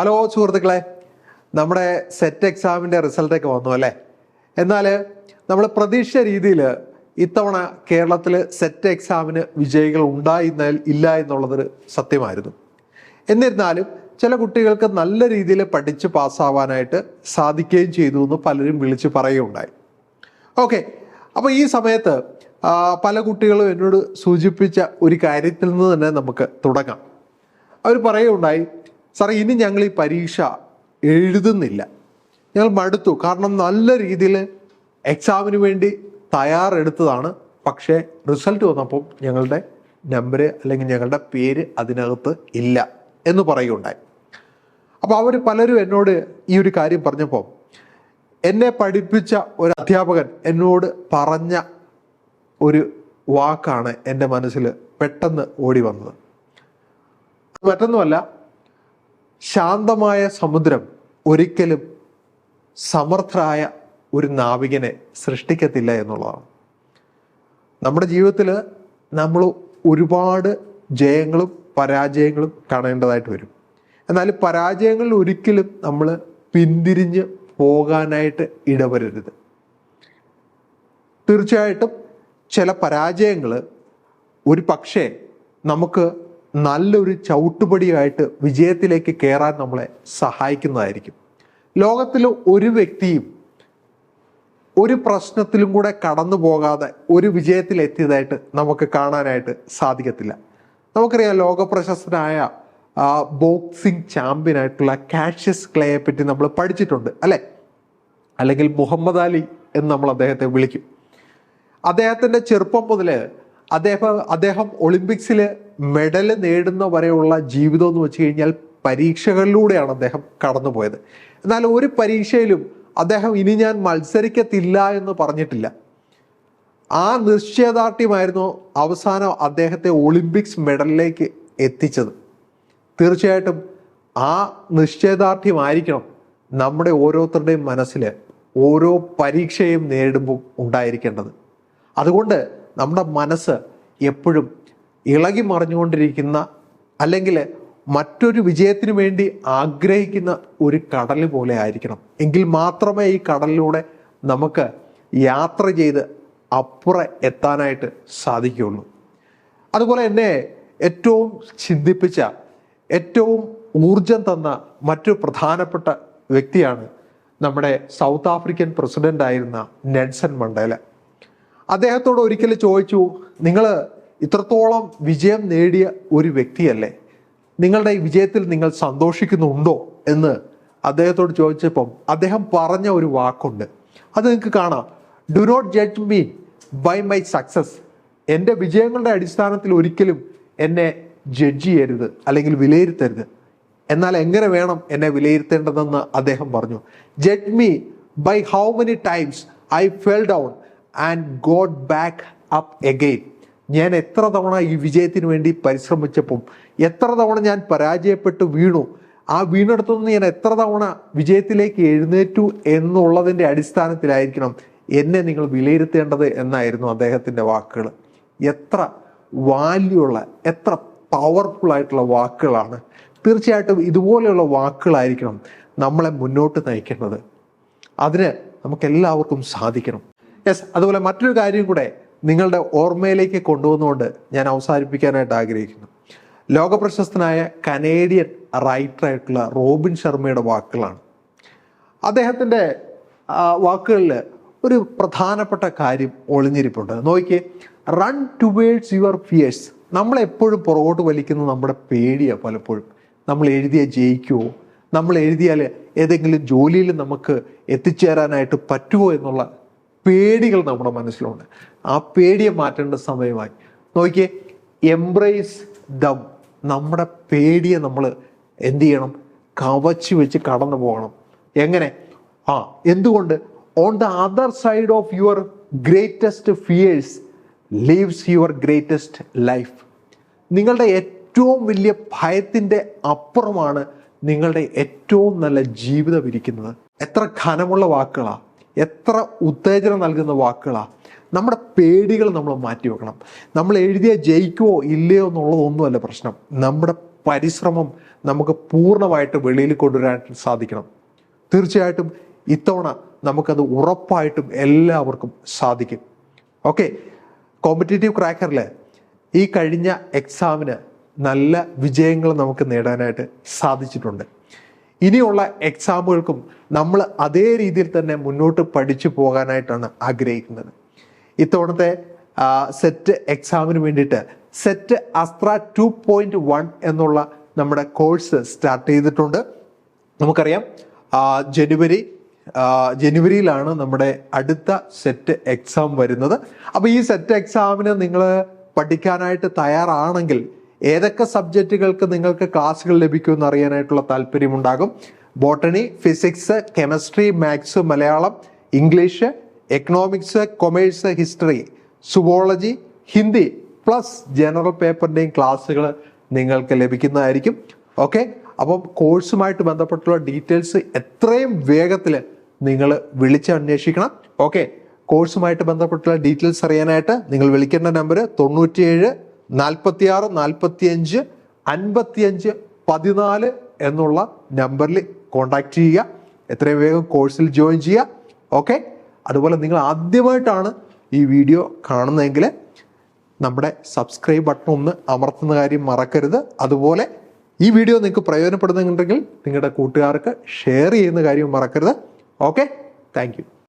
Hello സുഹൃത്തുക്കളെ നമ്മുടെ set എക്സാമിന്റെ റിസൾട്ടൊക്കെ വന്നു അല്ലേ? എന്നാൽ നമ്മൾ പ്രതീക്ഷ രീതിയിൽ ഇത്തവണ കേരളത്തിൽ സെറ്റ് എക്സാമിന് വിജയികൾ ഉണ്ടായിരുന്നാൽ ഇല്ല എന്നുള്ളതൊരു സത്യമായിരുന്നു. എന്നിരുന്നാലും ചില കുട്ടികൾക്ക് നല്ല രീതിയിൽ പഠിച്ച് പാസ്സാവാനായിട്ട് സാധിക്കുകയും ചെയ്തു എന്ന് പലരും വിളിച്ച് പറയുകയുണ്ടായി. ഓക്കെ അപ്പോൾ ഈ സമയത്ത് പല കുട്ടികളും എന്നോട് സൂചിപ്പിച്ച ഒരു കാര്യത്തിൽ നിന്ന് തന്നെ നമുക്ക് തുടങ്ങാം. അവർ പറയുകയുണ്ടായി സാറേ ഇനി ഞങ്ങൾ ഈ പരീക്ഷ എഴുതുന്നില്ല. ഞങ്ങൾ മടുത്തു. കാരണം നല്ല രീതിയിൽ എക്സാമിന് വേണ്ടി തയ്യാറെടുത്തതാണ്. പക്ഷേ റിസൾട്ട് വന്നപ്പോൾ ഞങ്ങളുടെ നമ്പർ അല്ലെങ്കിൽ ഞങ്ങളുടെ പേര് അതിനകത്ത് ഇല്ല എന്ന് പറയുകയുണ്ടായി. അപ്പോൾ അവർ പലരും എന്നോട് ഈ ഒരു കാര്യം പറഞ്ഞപ്പോൾ എന്നെ പഠിപ്പിച്ച ഒരു അധ്യാപകൻ എന്നോട് പറഞ്ഞ ഒരു വാക്കാണ് എന്റെ മനസ്സിൽ പെട്ടെന്ന് ഓടി വന്നത്. മറ്റൊന്നുമല്ല ശാന്തമായ സമുദ്രം ഒരിക്കലും സമർത്ഥരായ ഒരു നാവികനെ സൃഷ്ടിക്കത്തില്ല എന്നുള്ളതാണ്. നമ്മുടെ ജീവിതത്തിൽ നമ്മൾ ഒരുപാട് ജയങ്ങളും പരാജയങ്ങളും കാണേണ്ടതായിട്ട് വരും. എന്നാൽ പരാജയങ്ങളിൽ ഒരിക്കലും നമ്മൾ പിന്തിരിഞ്ഞ് പോകാനായിട്ട് ഇടവരരുത്. തീർച്ചയായിട്ടും ചില പരാജയങ്ങൾ ഒരു പക്ഷേ നമുക്ക് നല്ലൊരു ചവിട്ടുപടിയായിട്ട് വിജയത്തിലേക്ക് കയറാൻ നമ്മളെ സഹായിക്കുന്നതായിരിക്കും. ലോകത്തിൽ ഒരു വ്യക്തിയും ഒരു പ്രശ്നത്തിലും കൂടെ കടന്നു പോകാതെ ഒരു വിജയത്തിൽ എത്തിയതായിട്ട് നമുക്ക് കാണാനായിട്ട് സാധിക്കത്തില്ല. നമുക്കറിയാം ലോക പ്രശസ്തനായ ബോക്സിംഗ് ബോക്സിംഗ് ചാമ്പ്യനായിട്ടുള്ള കാഷ്യസ് ക്ലേയെ പറ്റി നമ്മൾ പഠിച്ചിട്ടുണ്ട് അല്ലെ? അല്ലെങ്കിൽ മുഹമ്മദ് അലി എന്ന് നമ്മൾ അദ്ദേഹത്തെ വിളിക്കും. അദ്ദേഹത്തിന്റെ ചെറുപ്പം മുതൽ അദ്ദേഹം അദ്ദേഹം ഒളിമ്പിക്സിൽ മെഡൽ നേടുന്ന വരെയുള്ള ജീവിതം എന്ന് വെച്ച് കഴിഞ്ഞാൽ പരീക്ഷകളിലൂടെയാണ് അദ്ദേഹം കടന്നുപോയത്. എന്നാൽ ഒരു പരീക്ഷയിലും അദ്ദേഹം ഇനി ഞാൻ മത്സരിക്കത്തില്ല എന്ന് പറഞ്ഞിട്ടില്ല. ആ നിശ്ചയദാർഢ്യമായിരുന്നു അവസാനം അദ്ദേഹത്തെ ഒളിമ്പിക്സ് മെഡലിലേക്ക് എത്തിച്ചത്. തീർച്ചയായിട്ടും ആ നിശ്ചയദാർഢ്യമായിരിക്കണം നമ്മുടെ ഓരോരുത്തരുടെയും മനസ്സിൽ ഓരോ പരീക്ഷയും നേരിടുമ്പോൾ ഉണ്ടായിരിക്കേണ്ടത്. അതുകൊണ്ട് നമ്മുടെ മനസ്സ് എപ്പോഴും ഇളകി മറിഞ്ഞുകൊണ്ടിരിക്കുന്ന അല്ലെങ്കിൽ മറ്റൊരു വിജയത്തിന് വേണ്ടി ആഗ്രഹിക്കുന്ന ഒരു കടൽ പോലെ ആയിരിക്കണം. എങ്കിൽ മാത്രമേ ഈ കടലിലൂടെ നമുക്ക് യാത്ര ചെയ്ത് അപ്പുറം എത്താനായിട്ട് സാധിക്കുകയുള്ളൂ. അതുപോലെ എന്നെ ഏറ്റവും ചിന്തിപ്പിച്ച ഏറ്റവും ഊർജം തന്ന മറ്റു പ്രധാനപ്പെട്ട വ്യക്തിയാണ് നമ്മുടെ സൗത്ത് ആഫ്രിക്കൻ പ്രസിഡന്റ് ആയിരുന്ന നെൽസൺ മണ്ടേല. അദ്ദേഹത്തോട് ഒരിക്കൽ ചോദിച്ചു നിങ്ങൾ ഇത്രത്തോളം വിജയം നേടിയ ഒരു വ്യക്തിയല്ലേ? നിങ്ങളുടെ ഈ വിജയത്തിൽ നിങ്ങൾ സന്തോഷിക്കുന്നുണ്ടോ? എന്ന് അദ്ദേഹത്തോട് ചോദിച്ചപ്പം അദ്ദേഹം പറഞ്ഞ ഒരു വാക്കുണ്ട്. അത് നിങ്ങൾക്ക് കാണാം. Do not judge me by my success എന്റെ വിജയങ്ങളുടെ അടിസ്ഥാനത്തിൽ ഒരിക്കലും എന്നെ ജഡ്ജ് ചെയ്യരുത് അല്ലെങ്കിൽ വിലയിരുത്തരുത്. എന്നാൽ എങ്ങനെ വേണം എന്നെ വിലയിരുത്തേണ്ടതെന്ന് അദ്ദേഹം പറഞ്ഞു. Judge me by how many times I fell down and got back up again ഞാൻ എത്ര തവണ ഈ വിജയത്തിന് വേണ്ടി പരിശ്രമിച്ചപ്പം എത്ര തവണ ഞാൻ പരാജയപ്പെട്ടു വീണു ആ വീണെടുത്തുനിന്ന് ഞാൻ എത്ര തവണ വിജയത്തിലേക്ക് എഴുന്നേറ്റു എന്നുള്ളതിന്റെ അടിസ്ഥാനത്തിലായിരിക്കണം എന്നെ നിങ്ങൾ വിലയിരുത്തേണ്ടത് എന്നായിരുന്നു അദ്ദേഹത്തിന്റെ വാക്കുകൾ. എത്ര വാല്യൂ ഉള്ള എത്ര പവർഫുൾ ആയിട്ടുള്ള വാക്കുകളാണ്. തീർച്ചയായിട്ടും ഇതുപോലെയുള്ള വാക്കുകളായിരിക്കണം നമ്മളെ മുന്നോട്ട് നയിക്കേണ്ടത്. അതിന് നമുക്കെല്ലാവർക്കും സാധിക്കണം. യെസ് അതുപോലെ മറ്റൊരു കാര്യം കൂടെ നിങ്ങളുടെ ഓർമ്മയിലേക്ക് കൊണ്ടുവന്നുകൊണ്ട് ഞാൻ അവസാനിപ്പിക്കാനായിട്ട് ആഗ്രഹിക്കുന്നു. ലോകപ്രശസ്തനായ കനേഡിയൻ റൈറ്ററായിട്ടുള്ള റോബിൻ ശർമ്മയുടെ വാക്കുകളാണ്. അദ്ദേഹത്തിന്റെ വാക്കുകളിൽ ഒരു പ്രധാനപ്പെട്ട കാര്യം ഒളിഞ്ഞിരിപ്പുണ്ട്. നോക്കി റൺ ടുവേഡ്സ് യുവർ ഫിയേഴ്സ് നമ്മളെപ്പോഴും പുറകോട്ട് വലിക്കുന്നത് നമ്മുടെ പേടിയാണ് പലപ്പോഴും. നമ്മൾ എഴുതിയാൽ ജയിക്കുമോ നമ്മൾ എഴുതിയാൽ ഏതെങ്കിലും ജോലിയിൽ നമുക്ക് എത്തിച്ചേരാനായിട്ട് പറ്റുമോ എന്നുള്ള പേടികൾ നമ്മുടെ മനസ്സിലുണ്ട്. ആ പേടിയെ മാറ്റേണ്ട സമയമായി. നോക്കിയേ എംബ്രേസ് ദം നമ്മുടെ പേടിയെ നമ്മൾ എന്തു ചെയ്യണം? കവച്ച് വെച്ച് കടന്നു പോകണം. എങ്ങനെ? ആ എന്തുകൊണ്ട്? On the other side of your greatest fears lives your greatest life നിങ്ങളുടെ ഏറ്റവും വലിയ ഭയത്തിന്റെ അപ്പുറമാണ് നിങ്ങളുടെ ഏറ്റവും നല്ല ജീവിതം ഇരിക്കുന്നത്. എത്ര ഘനമുള്ള വാക്കുകളാ. എത്ര ഉത്തേജനം നൽകുന്ന വാക്കുകളാണ് നമ്മുടെ പേടികൾ നമ്മൾ മാറ്റി വെക്കണം. നമ്മൾ എഴുതിയ ജയിക്കുമോ ഇല്ലയോ എന്നുള്ളതൊന്നുമല്ല പ്രശ്നം. നമ്മുടെ പരിശ്രമം നമുക്ക് പൂർണമായിട്ട് വെളിയിൽ കൊണ്ടുവരാൻ സാധിക്കണം. തീർച്ചയായിട്ടും ഇത്തവണ നമുക്കത് ഉറപ്പായിട്ടും എല്ലാവർക്കും സാധിക്കും. ഓക്കെ കോമ്പറ്റേറ്റീവ് ക്രാക്കറിൽ ഈ കഴിഞ്ഞ എക്സാമിന് നല്ല വിജയങ്ങൾ നമുക്ക് നേടാനായിട്ട് സാധിച്ചിട്ടുണ്ട്. ഇനിയുള്ള എക്സാമുകൾക്കും നമ്മൾ അതേ രീതിയിൽ തന്നെ മുന്നോട്ട് പഠിച്ചു പോകാനായിട്ടാണ് ആഗ്രഹിക്കുന്നത്. ഇത്തവണത്തെ സെറ്റ് എക്സാമിന് വേണ്ടിയിട്ട് SET Astra two point one എന്നുള്ള നമ്മുടെ കോഴ്സ് സ്റ്റാർട്ട് ചെയ്തിട്ടുണ്ട്. നമുക്കറിയാം ജനുവരി ജനുവരിയിലാണ് നമ്മുടെ അടുത്ത സെറ്റ് എക്സാം വരുന്നത്. അപ്പോൾ ഈ സെറ്റ് എക്സാമിന് നിങ്ങൾ പഠിക്കാനായിട്ട് തയ്യാറാണെങ്കിൽ ഏതൊക്കെ സബ്ജക്റ്റുകൾക്ക് നിങ്ങൾക്ക് ക്ലാസ്സുകൾ ലഭിക്കുമെന്ന് അറിയാനായിട്ടുള്ള താല്പര്യമുണ്ടാകും. Botany physics chemistry maths Malayalam English economics commerce history zoology Hindi plus general പേപ്പറിന്റെയും ക്ലാസ്സുകൾ നിങ്ങൾക്ക് ലഭിക്കുന്നതായിരിക്കും. ഓക്കെ അപ്പം കോഴ്സുമായിട്ട് ബന്ധപ്പെട്ടുള്ള ഡീറ്റെയിൽസ് എത്രയും വേഗത്തിൽ നിങ്ങൾ വിളിച്ച് അന്വേഷിക്കണം. ഓക്കെ കോഴ്സുമായിട്ട് ബന്ധപ്പെട്ടുള്ള ഡീറ്റെയിൽസ് അറിയാനായിട്ട് നിങ്ങൾ വിളിക്കേണ്ട നമ്പർ തൊണ്ണൂറ്റിയേഴ് നാൽപ്പത്തി ആറ് നാൽപ്പത്തി അഞ്ച് അൻപത്തിയഞ്ച് പതിനാല് എന്നുള്ള നമ്പറിൽ കോൺടാക്റ്റ് ചെയ്യുക. എത്രയും വേഗം കോഴ്സിൽ ജോയിൻ ചെയ്യുക. ഓക്കെ അതുപോലെ നിങ്ങൾ ആദ്യമായിട്ടാണ് ഈ വീഡിയോ കാണുന്നതെങ്കിൽ നമ്മുടെ സബ്സ്ക്രൈബ് ബട്ടൺ ഒന്ന് അമർത്തുന്ന കാര്യം മറക്കരുത്. അതുപോലെ ഈ വീഡിയോ നിങ്ങൾക്ക് പ്രയോജനപ്പെടുന്നുണ്ടെങ്കിൽ നിങ്ങളുടെ കൂട്ടുകാർക്ക് ഷെയർ ചെയ്യുന്ന കാര്യം മറക്കരുത്. Okay thank